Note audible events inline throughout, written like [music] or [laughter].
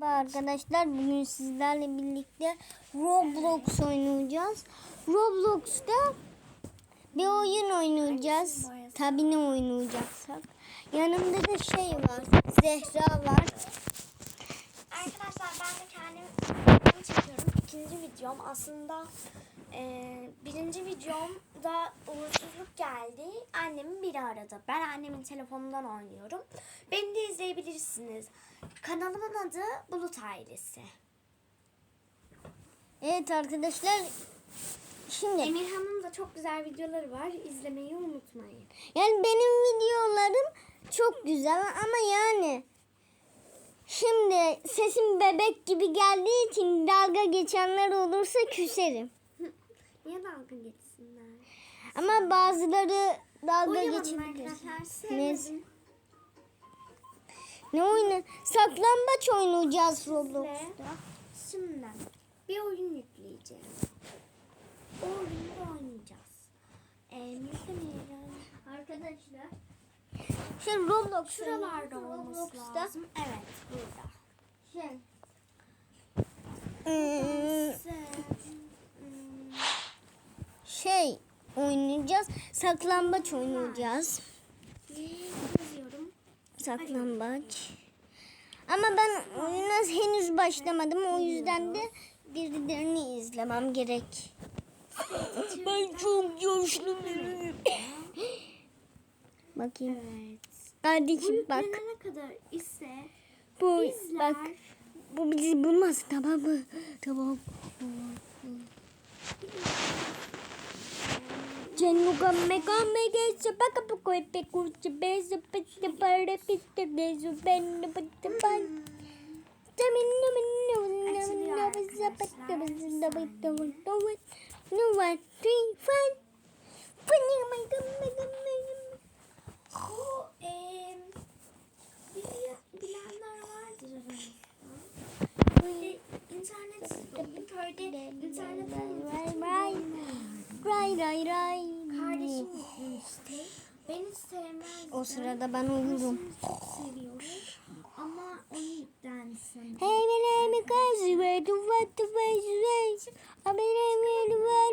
Merhaba arkadaşlar bugün sizlerle birlikte Roblox oynayacağız. Roblox'ta bir oyun oynayacağız. Tabii ne oynayacaksak. Yanımda da şey var. Zehra var. Arkadaşlar ben de kendim videomu çekiyorum. İkinci videom aslında e, birinci videomda uğursuzluk geldi. Annemin biri aradı. Ben annemin telefonundan oynuyorum. Beni de izleyebilirsiniz. Kanalımın adı Bulut Ailesi. Evet arkadaşlar. Şimdi Emirhan'ın da çok güzel videoları var. İzlemeyi unutmayın. yani benim videolarım çok güzel ama yani şimdi sesim bebek gibi geldiği için dalga geçenler olursa küserim. Dalga geçsinler? Ama bazıları dalga geçebilir. Sevmedim. Ne oyunu? Saklambaç oynayacağız Roblox'ta. şimdi bir oyun yükleyeceğim. O oyunu oynayacağız. Ee, Arkadaşlar. Şey Roblox. şuralarda olması lazım. Evet, burada. Hmm, Hmm, şey oynayacağız. Saklambaç oynayacağız. Saklambaç. Ama ben oyuna henüz başlamadım. O yüzden de birilerini izlemem gerek. Ben çok coşluyum. Bakayım. Evet. Kardeşim bak. yüklenene kadar ise Bu bizler bak. Bu bizi bulmaz tamam mı? Tamam. Cenuga mega mega sabaka pakoy pe kurce beza pette pare no no no no no no Beni sevmez. O sırada ben uyurum. Ama onu yüklensin. Hey me let me go away to what the way away. I mean I mean the way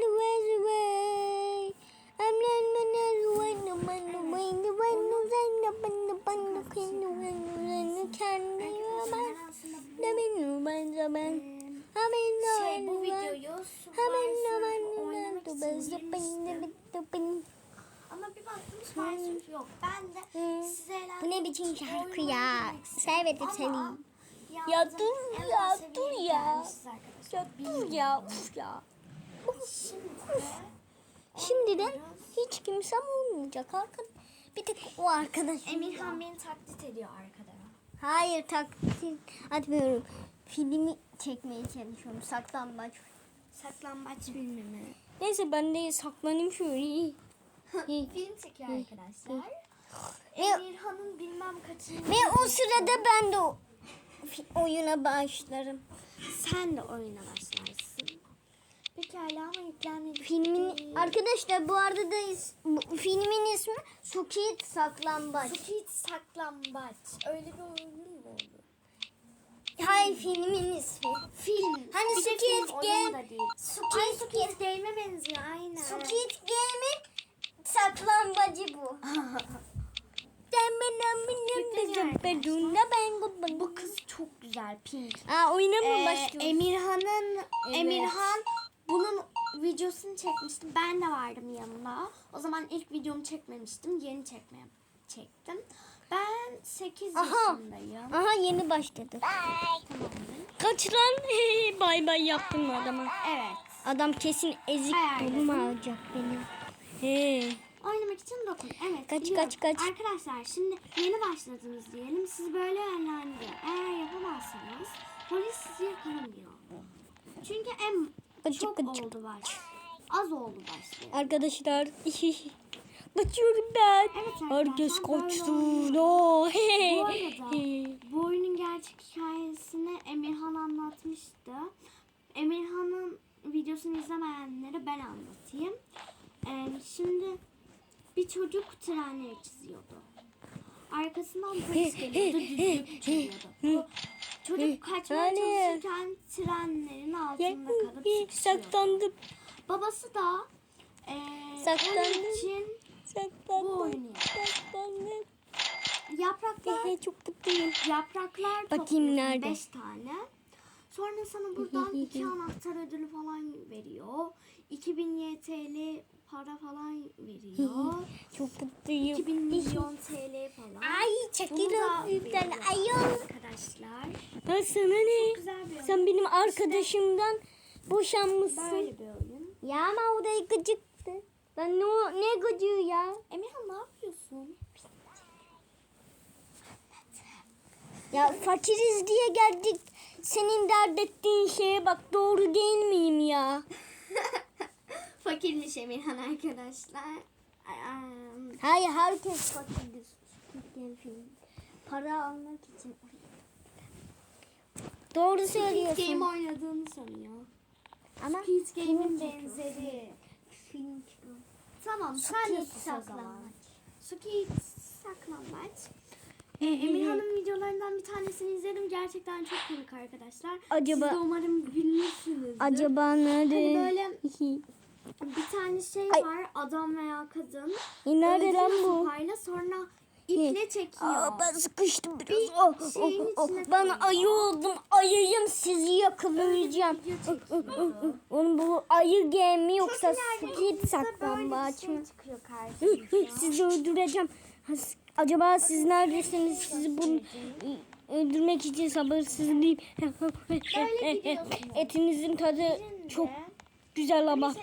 the way. I'm not man the one the man the way the one the one the one the one the queen the one the one the can the man. The man the man the man. I mean no Şey bu one. videoyu mean no Survivor one oynamak the için best Ama bir baktım Survivor yok. Ben de Hı. size. Bu ne biçim şarkı ya? Sevmedim seni. Ya dur ya, dur ya. Ya dur ya uf ya. Şimdi de Şimdiden hiç kimsem olmayacak. Arka... Bir tek o arkadaş. Emirhan beni taklit ediyor arkada. Hayır taklit atmıyorum. Filmi çekmeye çalışıyorum. Saklambaç. Saklambaç filmi. Neyse ben de saklanayım şöyle. Film çekiyor arkadaşlar. Emirhan'ın bilmem kaçıncı. ve o sırada ben de o oyuna başlarım. Sen de oyuna başlarsın. Pekala ama yüklenmedi. Filmin arkadaşlar bu arada da is- bu filmin ismi Sukit Saklambaç. Squid saklambaç. Öyle bir oyun mu olur? Hayır filmin ismi. Film. Hani oyun Game-. Squid Ay Squid Game'e benziyor aynen. Squid Game'in saklambacı bu. Bu kız çok güzel. Pink. Aa oyuna mı Ee, başlıyoruz? Emirhan'ın Evet. Emirhan bunun videosunu çekmiştim. Ben de vardım yanında. O zaman ilk videomu çekmemiştim. Yeni çekmeye çektim. Ben 8 Aha. yaşındayım. Aha yeni başladı. Kaç lan? [laughs] bay bay yaptım adama. Evet. Adam kesin ezik Hayal alacak beni. He. Oynamak için dokun. Evet. Kaç, biliyorum. kaç, kaç. Arkadaşlar şimdi yeni başladınız diyelim. Siz böyle yönlendi. Eğer yapamazsanız polis sizi yakalamıyor. Çünkü en Gıcık, çok gıcık. oldu baş. Az oldu başlayan. Arkadaşlar. [laughs] Kaçıyorum ben. Evet Herkes kaçtı. Bu [laughs] arada bu oyunun gerçek hikayesini Emirhan anlatmıştı. Emirhan'ın videosunu izlemeyenlere ben anlatayım. Ee, şimdi bir çocuk trenleri çiziyordu. Arkasından polis geliyordu, düdük çalıyordu. Bu Çocuk kaçmaya çalışırken trenlerin altında kalıp sıkışıyor. Saklandım. Babası da e, onun için Bu Saklandım. oynuyor. Saklandım. yapraklar Çok mutluyum. yapraklar Bakayım nerede? beş tane. Sonra sana buradan iki anahtar ödülü falan veriyor. 2000 YTL para falan veriyor. Çok mutluyum. 2000 milyon TL falan. Ay üpten veriyor ayol. Arkadaşlar. Ya sana ne? Sen benim arkadaşımdan boşanmışsın. Böyle bir oyun. Ya ama o da gıcıktı. Ben ne, ne gıcığı ya? Emirhan ne yapıyorsun? Ya fakiriz diye geldik. Senin dert ettiğin şeye bak doğru değil miyim ya? [laughs] Fakirmiş Emirhan arkadaşlar. Ay, Hayır herkes fakiriz. Para almak için. Doğru Squid söylüyorsun. Game oynadığını sanıyor. Ama Squid Game'in benzeri. Film. Tamam sen Squid de saklanmaç. Squid saklambaç. Ee, Emirhan'ın videolarından bir tanesini izledim. Gerçekten çok komik arkadaşlar. Acaba- Siz de umarım gülürsünüzdür. Acaba nerede? Hani böyle bir tane şey Ay. var. Adam veya kadın. E, nerede lan bu? sopayla sonra iple çekiyor. Aa, ben sıkıştım biraz. Bir Oh, oh, oh. içine Ben ayı oldum. Ayıyım sizi yakalayacağım. Onun bu ayı game mi yoksa elimizde saklambaç mı? şey. Sizi öldüreceğim. Acaba siz neredesiniz? Sizi bunu öldürmek için gidiyorsunuz. [laughs] Etinizin tadı çok güzel ama.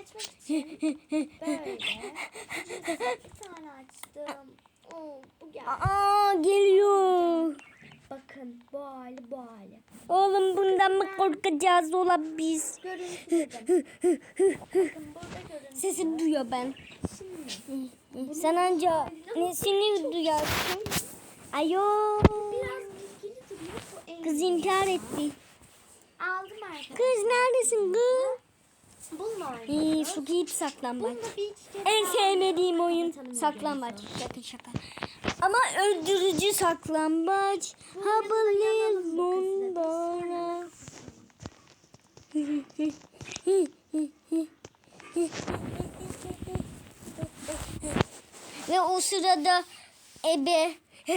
böyle bir tane açtım. Oo, bu geldi. Aa geliyor. Bakın bu hali bu hali. Oğlum bundan mı korkacağız ola biz? Görüntü dedim. Bakın burada görüntü. Sesi duyuyor ben. Şimdi Sen anca nesini duyarsın? Ayo. biraz bilgili duruyor. Bu en Kız intihar etti. Aldım arkadaşlar. Kız neredesin kız? Bununla Ee, oynuyoruz. Saklambaç. Da bir iki kere En sevmediğim oyun saklambaç. Şaka şaka. Ama öldürücü saklambaç. Haberliyiz bunlara. Ve o sırada ebe [laughs]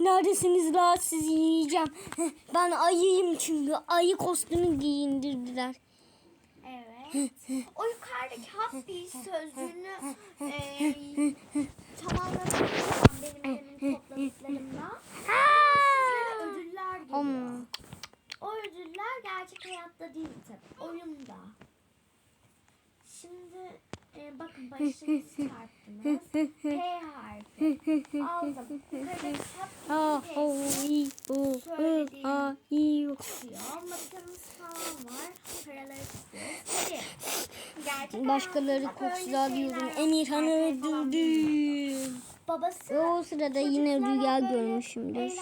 Neredesiniz la sizi yiyeceğim. [laughs] Ben ayıyım çünkü. Ayı kostümü giyindirdiler. O yukarıdaki happy sözcüğünü e, tamamladım benim elimin topladıklarımla. Sizlere ödüller geliyor. O ödüller gerçek hayatta değil tabii. Oyunda. Şimdi e, bakın başınızı çarptınız. [laughs] P harfi. Aldım. Masamız falan var. Paraları tutuyoruz. Başkaları kokusu alıyorum. Emirhan'ı öldürdüm. Babası Ve o sırada yine rüya görmüşümdür.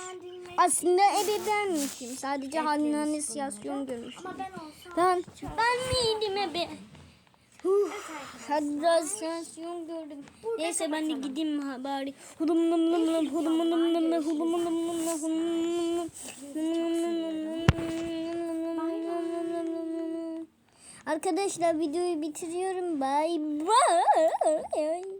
Aslında ebe benmişim. Sadece eklemiş halüsinasyon bunları. görmüşüm. Ama ben olsam Ben, ben miydim ebe? Evet arkadaşlar. halüsinasyon gördüm. Burada Neyse ben de gideyim ha bari. Hudum num num num hudum num num num hudum num num num hudum num num Arkadaşlar videoyu bitiriyorum. Bye bye.